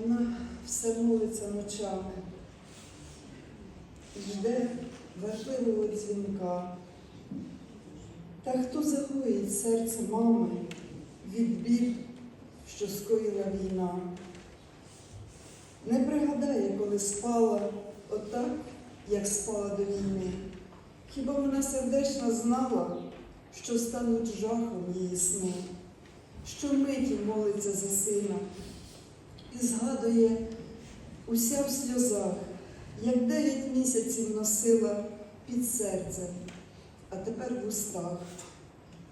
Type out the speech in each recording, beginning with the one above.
Вона все молиться ночами, жде важливого дзвінка. Та хто загоїть серце мами від бід, що скоїла війна? Не пригадає, коли спала отак, як спала до війни. Хіба вона сердечно знала, що стануть жахом її сни, що миті молиться за сина і згадує уся в сльозах, як дев'ять місяців носила під серцем, а тепер в устах.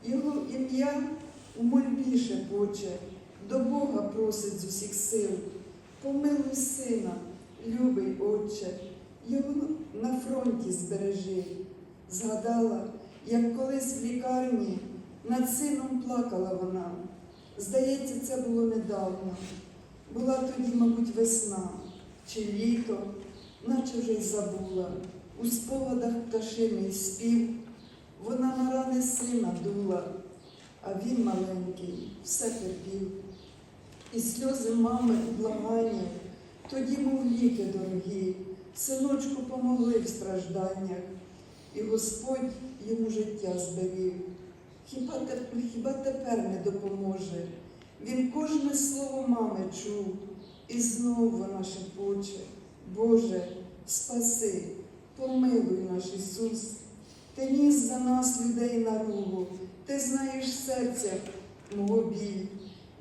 Його ім'я у мольбі шепоче, до Бога просить з усіх сил. Помилуй сина, любий Отче, його на фронті збережи. Згадала, як колись в лікарні над сином плакала вона. Здається, це було недавно. Була тоді, мабуть, весна чи літо, наче вже й забула. У спогадах пташиний спів, вона на рани сина дула, а він маленький все терпів. І сльози мами у благанні, тоді, мов ліки дорогі, синочку помогли в стражданнях, і Господь йому життя зберіг. Хіба, хіба тепер не допоможе? Він кожне слово мами чув, і знову вона шепоче. Боже, спаси, помилуй наш Ісус. Ти ніс за нас людей на ругу, ти знаєш серця мого біль.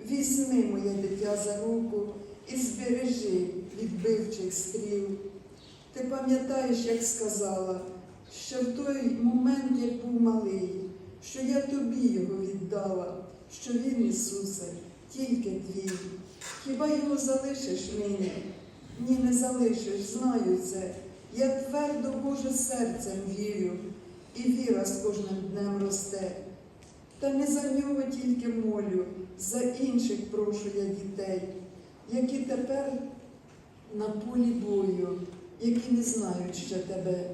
Візьми моє дитя за руку і збережи від бивчих стріл. Ти пам'ятаєш, як сказала, що в той момент, як був малий, що я тобі його віддала, що він, Ісусе, тільки твій. Хіба його залишиш нині? Ні, не залишиш, знаю це. Я твердо Боже серцем вірю, і віра з кожним днем росте. Та не за нього тільки молю, за інших прошу я дітей, які тепер на полі бою, які не знають ще тебе.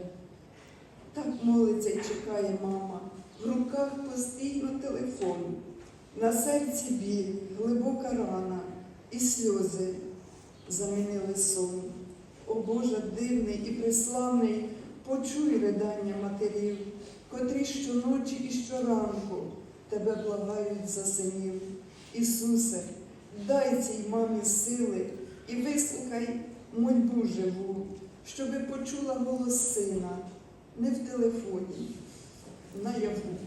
Так молиться і чекає мама, в руках постійно телефон, на серці біль, глибока рана і сльози замінили сон. О Боже, дивний і приславний, почуй ридання матерів, котрі щоночі і щоранку тебе благають за синів. Ісусе, дай цій мамі сили і вислухай мольбу живу, щоби почула голос сина не в телефоні, наяву.